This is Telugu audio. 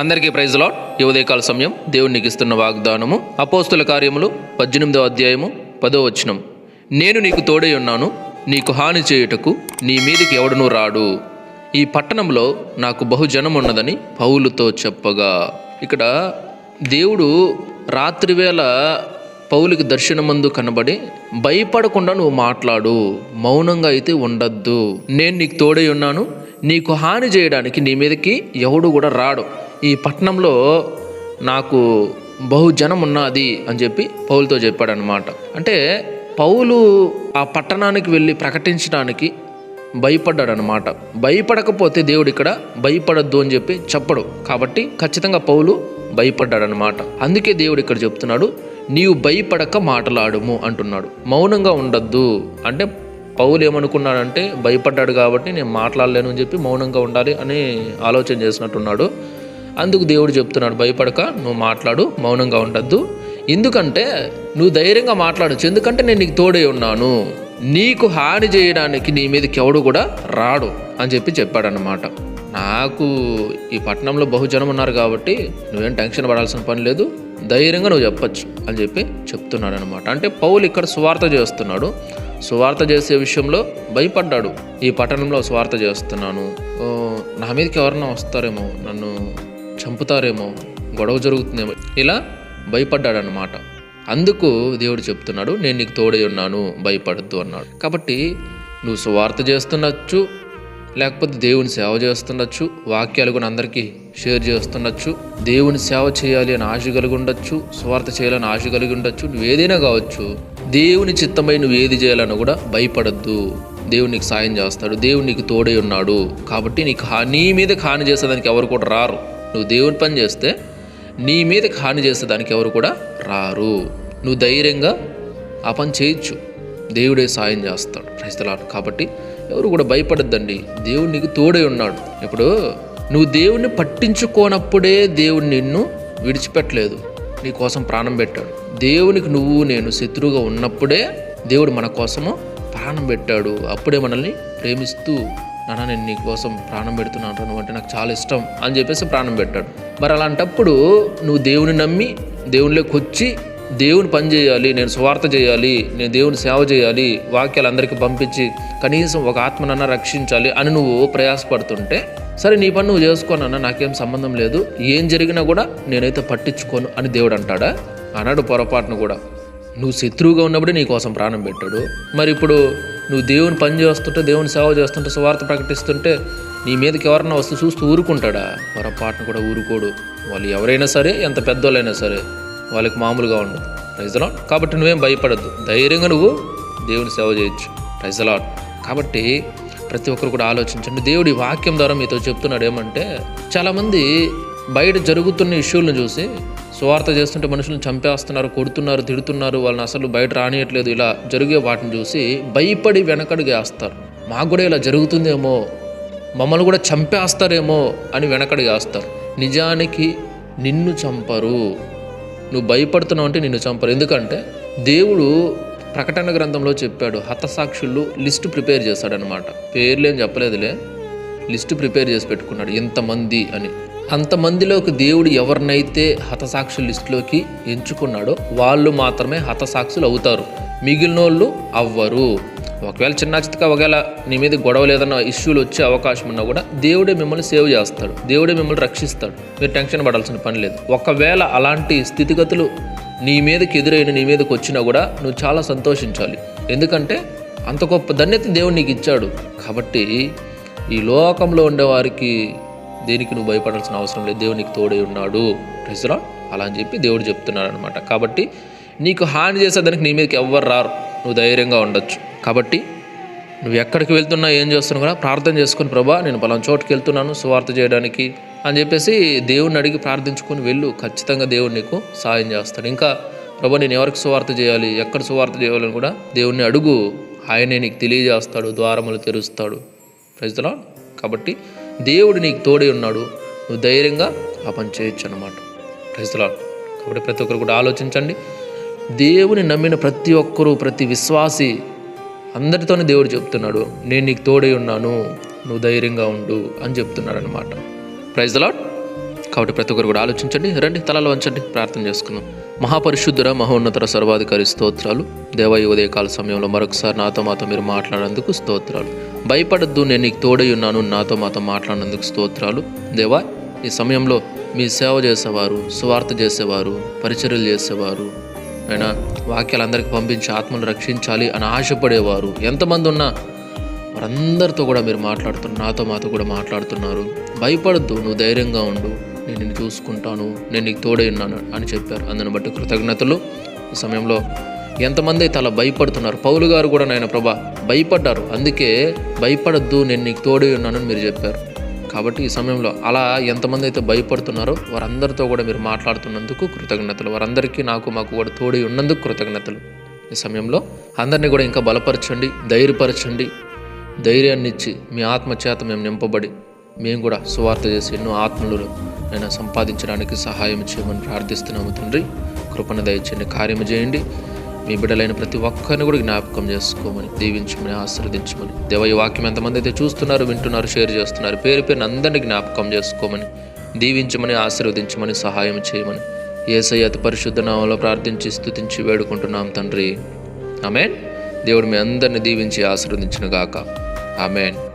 అందరికీ ప్రైజ్ లాడ్ ఈ ఉదయకాల సమయం దేవునికి ఇస్తున్న వాగ్దానము అపోస్తుల కార్యములు పద్దెనిమిదో అధ్యాయము పదో వచనం. నేను నీకు తోడై ఉన్నాను నీకు హాని చేయుటకు నీ మీదికి ఎవడునూ రాడు. ఈ పట్టణంలో నాకు బహుజనం ఉన్నదని పౌలుతో చెప్పగా. ఇక్కడ దేవుడు రాత్రివేళ పౌలికి దర్శనమందు కనబడి భయపడకుండా నువ్వు మాట్లాడు మౌనంగా అయితే ఉండద్దు. నేను నీకు తోడై ఉన్నాను నీకు హాని చేయడానికి నీ మీదకి ఎవడు కూడా రాడు. ఈ పట్టణంలో నాకు బహుజనం ఉన్నది అని చెప్పి పౌలుతో చెప్పాడనమాట అంటే పౌలు ఆ పట్టణానికి వెళ్ళి ప్రకటించడానికి భయపడ్డాడు అనమాట భయపడకపోతే దేవుడు ఇక్కడ భయపడద్దు అని చెప్పి చెప్పడు. కాబట్టి ఖచ్చితంగా పౌలు భయపడ్డాడనమాట అందుకే దేవుడు ఇక్కడ చెప్తున్నాడు నీవు భయపడక మాటలాడుము అంటున్నాడు. మౌనంగా ఉండద్దు. అంటే పౌలు ఏమనుకున్నాడంటే భయపడ్డాడు కాబట్టి నేను మాట్లాడలేను అని చెప్పి మౌనంగా ఉండాలి అని ఆలోచన చేసినట్టున్నాడు. అందుకు దేవుడు చెప్తున్నాడు భయపడక నువ్వు మాట్లాడు మౌనంగా ఉండద్దు. ఎందుకంటే నువ్వు ధైర్యంగా మాట్లాడచ్చు. ఎందుకంటే నేను నీకు తోడై ఉన్నాను. నీకు హాని చేయడానికి నీ మీదకి ఎవడు కూడా రాడు అని చెప్పి చెప్పాడనమాట నాకు ఈ పట్టణంలో బహుజనం ఉన్నారు కాబట్టి నువ్వేం టెన్షన్ పడాల్సిన పని లేదు. ధైర్యంగా నువ్వు చెప్పచ్చు అని చెప్పి చెప్తున్నాడు అనమాట అంటే పౌలు ఇక్కడ సువార్త చేస్తున్నాడు. సువార్త చేసే విషయంలో భయపడ్డాడు. ఈ పట్టణంలో సువార్త చేస్తున్నాను. నా మీదకి ఎవరన్నా వస్తారేమో నన్ను చంపుతారేమో గొడవ జరుగుతుందేమో ఇలా భయపడ్డాడు అనమాట అందుకు దేవుడు చెప్తున్నాడు నేను నీకు తోడై ఉన్నాను భయపడద్దు అన్నాడు. కాబట్టి నువ్వు సువార్త చేస్తున్నచ్చు లేకపోతే దేవుని సేవ చేస్తుండొచ్చు వాక్యాలు కూడా అందరికీ షేర్ చేస్తుండొచ్చు. దేవుని సేవ చేయాలి అని ఆశ కలిగి ఉండొచ్చు స్వార్థ చేయాలని ఆశ కలిగి ఉండొచ్చు. నువ్వు ఏదైనా కావచ్చు దేవుని చిత్తమై నువ్వు ఏది చేయాలని కూడా భయపడద్దు. దేవుడు నీకు సాయం చేస్తాడు దేవుడు నీకు తోడై ఉన్నాడు. కాబట్టి నీకు నీ మీద హాని చేసేదానికి ఎవరు కూడా రారు. నువ్వు దేవుని పని చేస్తే నీ మీద హాని చేసేదానికి ఎవరు కూడా రారు. నువ్వు ధైర్యంగా ఆ పని చేయొచ్చు. దేవుడే సాయం చేస్తాడు. క్రైస్తలాడు కాబట్టి ఎవరు కూడా భయపడద్దండి. దేవుడు నీకు తోడై ఉన్నాడు. ఇప్పుడు నువ్వు దేవుణ్ణి పట్టించుకోనప్పుడే దేవుడు నిన్ను విడిచిపెట్టలేదు. నీ కోసం ప్రాణం పెట్టాడు. దేవునికి నువ్వు నేను శత్రువుగా ఉన్నప్పుడే దేవుడు మన కోసము ప్రాణం పెట్టాడు. అప్పుడే మనల్ని ప్రేమిస్తూ నాన్న నేను నీ కోసం ప్రాణం పెడుతున్నాను అంటే నాకు చాలా ఇష్టం అని చెప్పేసి ప్రాణం పెట్టాడు. మరి అలాంటప్పుడు నువ్వు దేవుని నమ్మి దేవునిలోకి వచ్చి దేవుని పని చేయాలి నేను స్వార్థ చేయాలి నేను దేవుని సేవ చేయాలి వాక్యాలు అందరికీ పంపించి కనీసం ఒక ఆత్మనన్నా రక్షించాలి అని నువ్వు ప్రయాసపడుతుంటే సరే నీ పని నువ్వు చేసుకోనన్నా నాకేం సంబంధం లేదు. ఏం జరిగినా కూడా నేనైతే పట్టించుకోను అని దేవుడు అంటాడా? అన్నాడు పొరపాటును కూడా. నువ్వు శత్రువుగా ఉన్నప్పుడే నీ కోసం ప్రాణం పెట్టాడు. మరి ఇప్పుడు నువ్వు దేవుని పని చేస్తుంటే దేవుని సేవ చేస్తుంటే స్వార్థ ప్రకటిస్తుంటే నీ మీదకి ఎవరన్నా వస్తూ చూస్తూ ఊరుకుంటాడా? పొరపాటును కూడా ఊరుకోడు. వాళ్ళు ఎవరైనా సరే ఎంత పెద్దోళ్ళైనా సరే. వాళ్ళకి మామూలుగా ఉండదు. రైజలాడ్ కాబట్టి నువ్వేం భయపడద్దు. ధైర్యంగా నువ్వు దేవుని సేవ చేయొచ్చు. రైజలాడ్ కాబట్టి ప్రతి ఒక్కరు కూడా ఆలోచించండి. దేవుడి వాక్యం ద్వారా మీతో చెప్తున్నాడు ఏమంటే చాలామంది బయట జరుగుతున్న ఇష్యూలను చూసి సువార్త చేస్తుంటే మనుషులను చంపేస్తున్నారు కొడుతున్నారు తిడుతున్నారు. వాళ్ళని అసలు బయట రానియట్లేదు. ఇలా జరిగే వాటిని చూసి భయపడి వెనకడుగేస్తారు మాకు కూడా ఇలా జరుగుతుందేమో మమ్మల్ని కూడా చంపేస్తారేమో అని వెనకడుగేస్తారు నిజానికి నిన్ను చంపరు. నువ్వు భయపడుతున్నావు అంటే నిన్ను చంపరు. ఎందుకంటే దేవుడు ప్రకటన గ్రంథంలో చెప్పాడు హతసాక్షులు లిస్ట్ ప్రిపేర్ చేశాడనమాట పేర్లేం చెప్పలేదులే లిస్ట్ ప్రిపేర్ చేసి పెట్టుకున్నాడు ఎంతమంది అని. అంతమందిలోకి దేవుడు ఎవరినైతే హతసాక్షుల లిస్టులోకి ఎంచుకున్నాడో వాళ్ళు మాత్రమే హతసాక్షులు అవుతారు. మిగిలినోళ్ళు అవ్వరు. ఒకవేళ చిన్న చిత్తగా ఒకవేళ నీ మీద గొడవ లేదన్న ఇష్యూలు వచ్చే అవకాశం ఉన్నా కూడా దేవుడే మిమ్మల్ని సేవ్ చేస్తాడు. దేవుడే మిమ్మల్ని రక్షిస్తాడు. మీరు టెన్షన్ పడాల్సిన పని లేదు. ఒకవేళ అలాంటి స్థితిగతులు నీ మీదకి ఎదురైన నీ మీదకి వచ్చినా కూడా నువ్వు చాలా సంతోషించాలి. ఎందుకంటే అంత గొప్ప ధన్యత దేవుడు నీకు ఇచ్చాడు. కాబట్టి ఈ లోకంలో ఉండేవారికి దేనికి నువ్వు భయపడాల్సిన అవసరం లేదు. దేవుడు నీకు తోడై ఉన్నాడు. ప్రజరా అలా అని చెప్పి దేవుడు చెప్తున్నాడు అనమాట కాబట్టి నీకు హాని చేసేదానికి నీ మీదకి ఎవ్వరు రారు. నువ్వు ధైర్యంగా ఉండొచ్చు. కాబట్టి నువ్వు ఎక్కడికి వెళ్తున్నా ఏం చేస్తున్నావు కూడా ప్రార్థన చేసుకుని ప్రభా నేను పలానా చోటుకి వెళ్తున్నాను సువార్త చేయడానికి అని చెప్పేసి దేవుణ్ణి అడిగి ప్రార్థించుకొని వెళ్ళు. ఖచ్చితంగా దేవుడు నీకు సాయం చేస్తాడు. ఇంకా ప్రభా నేను ఎవరికి సువార్త చేయాలి ఎక్కడ సువార్త చేయాలని కూడా దేవుణ్ణి అడుగు. ఆయనే నీకు తెలియజేస్తాడు ద్వారములు తెరుస్తాడు. ప్రజలా కాబట్టి దేవుడు నీకు తోడే ఉన్నాడు. నువ్వు ధైర్యంగా ఆ పని చేయొచ్చు అనమాట ప్రజలా కాబట్టి ప్రతి ఒక్కరు కూడా ఆలోచించండి. దేవుని నమ్మిన ప్రతి ఒక్కరూ ప్రతి విశ్వాసి అందరితోనే దేవుడు చెప్తున్నాడు నేను నీకు తోడై ఉన్నాను నువ్వు ధైర్యంగా ఉండు అని చెప్తున్నాడు అనమాట ప్రైజ్ లాట్ కాబట్టి ప్రతి ఒక్కరు కూడా ఆలోచించండి రండి తలలో వంచండి ప్రార్థన చేసుకుందాం. మహాపరిశుద్ధుర మహోన్నతర సర్వాధికారి స్తోత్రాలు. దేవ ఉదయకాల సమయంలో మరొకసారి నాతో మాతో మీరు మాట్లాడినందుకు స్తోత్రాలు. భయపడద్దు నేను నీకు తోడై ఉన్నాను నాతో మాతో మాట్లాడినందుకు స్తోత్రాలు. దేవా ఈ సమయంలో మీ సేవ చేసేవారు సువార్త చేసేవారు పరిచర్యలు చేసేవారు. అయినా వాక్యాలు అందరికీ పంపించి ఆత్మను రక్షించాలి అని ఆశపడేవారు. ఎంతమంది ఉన్నా వారందరితో కూడా మీరు మాట్లాడుతున్నారు నాతో మాతో కూడా మాట్లాడుతున్నారు. భయపడద్దు నువ్వు ధైర్యంగా ఉండు. నేను నిన్ను చూసుకుంటాను. నేను నీకు తోడై ఉన్నాను అని చెప్పారు. అందుని బట్టి కృతజ్ఞతలు. ఈ సమయంలో ఎంతమంది అయితే అలా భయపడుతున్నారు? పౌలు గారు కూడా నాయన ప్రభా భయపడ్డారు. అందుకే భయపడద్దు నేను నీకు తోడై ఉన్నానని మీరు చెప్పారు. కాబట్టి ఈ సమయంలో అలా ఎంతమంది అయితే భయపడుతున్నారో వారందరితో కూడా మీరు మాట్లాడుతున్నందుకు కృతజ్ఞతలు. వారందరికీ నాకు మాకు కూడా తోడి ఉన్నందుకు కృతజ్ఞతలు. ఈ సమయంలో అందరినీ కూడా ఇంకా బలపరచండి ధైర్యపరచండి. ధైర్యాన్ని ఇచ్చి మీ ఆత్మ చేత మేము నింపబడి మేము కూడా సువార్త చేసి ఎన్నో ఆత్మలు నేను సంపాదించడానికి సహాయం చేయమని ప్రార్థిస్తున్నాము తండ్రి. కృపణ దయచేయండి కార్యము చేయండి. మీ బిడ్డలైన ప్రతి ఒక్కరిని కూడా జ్ఞాపకం చేసుకోమని దీవించమని ఆశీర్వదించమని. దేవ ఈ వాక్యం ఎంతమంది అయితే చూస్తున్నారు వింటున్నారు షేర్ చేస్తున్నారు పేరు పేరుని అందరినీ జ్ఞాపకం చేసుకోమని దీవించమని ఆశీర్వదించమని సహాయం చేయమని ఏసై అతి పరిశుద్ధ నామంలో ప్రార్థించి స్థుతించి వేడుకుంటున్నాం తండ్రి. ఆమెన్. దేవుడు మీ అందరిని దీవించి ఆశీర్వదించిన గాక. ఆమెన్.